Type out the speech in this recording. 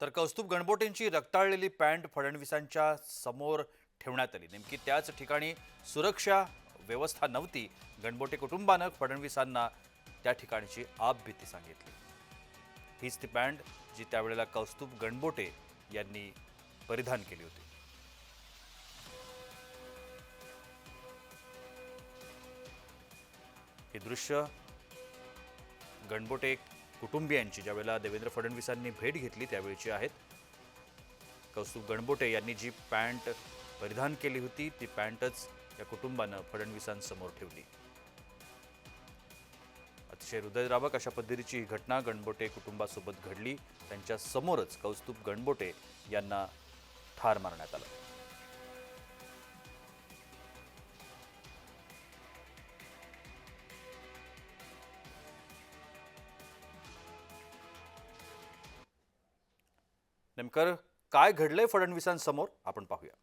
तर कौस्तुभ गणबोटेंची रक्ताळलेली पॅन्ट फडणवीसांच्या समोर ठेवण्यात आली. नेमकी त्याच ठिकाणी सुरक्षा व्यवस्था नव्हती. गणबोटे कुटुंबानं फडणवीसांना त्या ठिकाणची आपभीती सांगितली. हीच ती पॅन्ट जी त्यावेळेला कौस्तुभ गणबोटे यांनी परिधान केली होती. हे दृश्य गणबोटे कुटुंबियांची ज्यावेळेला देवेंद्र फडणवीसांनी भेट घेतली त्यावेळीची आहेत. कौस्तुभ गणबोटे यांनी जी पॅन्ट परिधान केली होती ती पॅन्टच या कुटुंबानं फडणवीसांसमोर ठेवली. अतिशय हृदयद्रावक अशा पद्धतीची ही घटना गणबोटे कुटुंबासोबत घडली. त्यांच्या समोरच कौस्तुभ गणबोटे यांना ठार मारण्यात आलं. नेमकं काय घडलंय फडणवीसांसमोर आपण पाहूया.